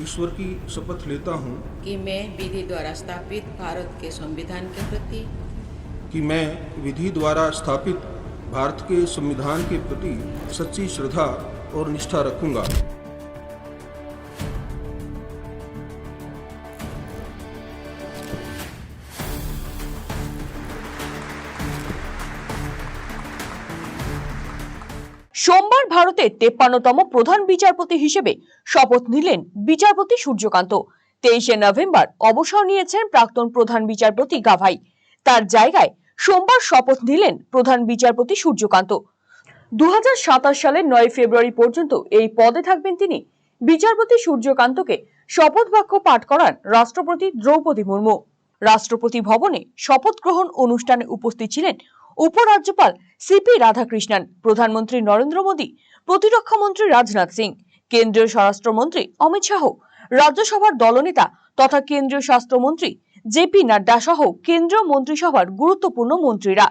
ईश्वर की शपथ लेता हूँ कि मैं विधि द्वारा स्थापित भारत के संविधान के प्रति कि मैं विधि द्वारा स्थापित भारत के संविधान के प्रति सच्ची श्रद्धा और निष्ठा रखूँगा। সোমবার ভারতের তেপ্পান্নতম প্রধান বিচারপতি হিসেবে শপথ নিলেন বিচারপতি সূর্যকান্ত। তেইশে নভেম্বর অবসর নিয়েছেন প্রাক্তন প্রধান বিচারপতি গাভাই। তার জায়গায় সোমবার শপথ নিলেন প্রধান বিচারপতি সূর্যকান্ত। দু হাজার সাতাশ সালের নয় ফেব্রুয়ারি পর্যন্ত এই পদে থাকবেন তিনি। বিচারপতি সূর্যকান্তকে শপথ বাক্য পাঠ করান রাষ্ট্রপতি দ্রৌপদী মুর্মু। রাষ্ট্রপতি ভবনে শপথ গ্রহণ অনুষ্ঠানে উপস্থিত ছিলেন উপরাজ্যপাল সিপি রাধাকৃষ্ণন, প্রধানমন্ত্রী নরেন্দ্র মোদী, প্রতিরক্ষা মন্ত্রী রাজনাথ সিং, কেন্দ্রীয় স্বরাষ্ট্রমন্ত্রী অমিত শাহ, রাজ্যসভার দলনেতা তথা কেন্দ্রীয় স্বাস্থ্যমন্ত্রী জেপি নাড্ডা সহ কেন্দ্রীয় মন্ত্রিসভার গুরুত্বপূর্ণ মন্ত্রীরা।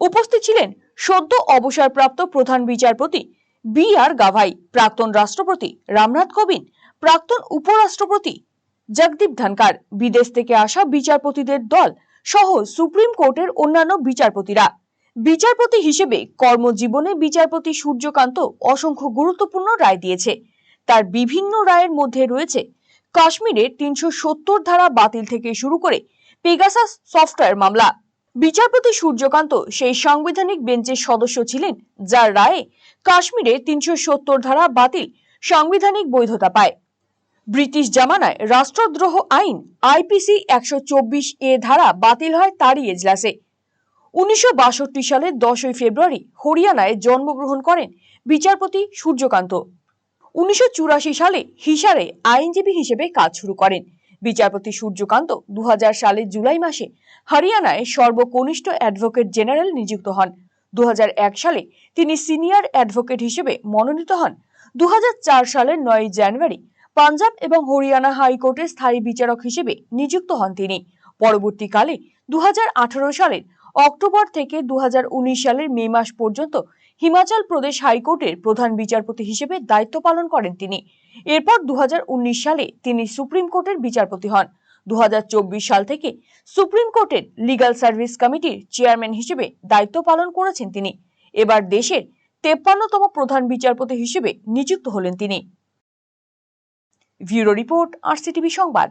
উপস্থিত ছিলেন সদ্য অবসরপ্রাপ্ত প্রধান বিচারপতি বি আর গাভাই, প্রাক্তন রাষ্ট্রপতি রামনাথ কোবিন্দ, প্রাক্তন উপরাষ্ট্রপতি জগদীপ ধনকার বিদেশ থেকে আসা বিচারপতিদের দল সহ সুপ্রিম কোর্টের অন্যান্য বিচারপতিরা। বিচারপতি হিসেবে কর্মজীবনে বিচারপতি সূর্যকান্ত অসংখ্য গুরুত্বপূর্ণ রায় দিয়েছে। তার বিভিন্ন রায়ের মধ্যে রয়েছে কাশ্মীরের তিনশো সত্তর ধারা বাতিল থেকে শুরু করে পেগাসাস সফটওয়্যার মামলা। বিচারপতি সূর্যকান্ত সেই সাংবিধানিক বেঞ্চের সদস্য ছিলেন, যার রায়ে কাশ্মীরে তিনশো সত্তর ধারা বাতিল সাংবিধানিক বৈধতা পায়। ব্রিটিশ জামানায় রাষ্ট্রদ্রোহ আইন আইপিসি একশো চব্বিশ এ ধারা বাতিল হয় তারই এজলাসে। উনিশশো বাষট্টি সালের দশই ফেব্রুয়ারি হরিয়ানায় জন্মগ্রহণ করেন বিচারপতি সূর্যকান্ত। উনিশশো চুরাশি সালে হিসারে আইনজীবী হিসেবে কাজ শুরু করেন। বিচারপতি সূর্যকান্ত দু সালের জুলাই মাসে হরিয়ানায় সর্বকনিষ্ঠ অ্যাডভোকেট জেনারেল নিযুক্ত হন। দু হাজার এক সালে তিনি সিনিয়র অ্যাডভোকেট হিসেবে মনোনীত হন। দু হাজার চার সালের নয় জানুয়ারি পাঞ্জাব এবং হরিয়ানা হাইকোর্টের স্থায়ী বিচারক হিসেবে নিযুক্ত হন তিনি। পরবর্তীকালে দু হাজার আঠারো সালের অক্টোবর থেকে দুহাজার উনিশ সালের মে মাস পর্যন্ত হিমাচল প্রদেশ হাইকোর্টের প্রধান বিচারপতি হিসেবে দায়িত্ব পালন করেন তিনি। এরপর দু হাজার উনিশ সালে তিনি সুপ্রিম কোর্টের বিচারপতি হন। দু হাজার চব্বিশ সাল থেকে সুপ্রিম কোর্টের লিগ্যাল সার্ভিস কমিটির চেয়ারম্যান হিসেবে দায়িত্ব পালন করেছেন তিনি। এবার দেশের তেপ্পান্নতম প্রধান বিচারপতি হিসেবে নিযুক্ত হলেন তিনি। ভিউরো রিপোর্ট, আরসিটিভি সংবাদ।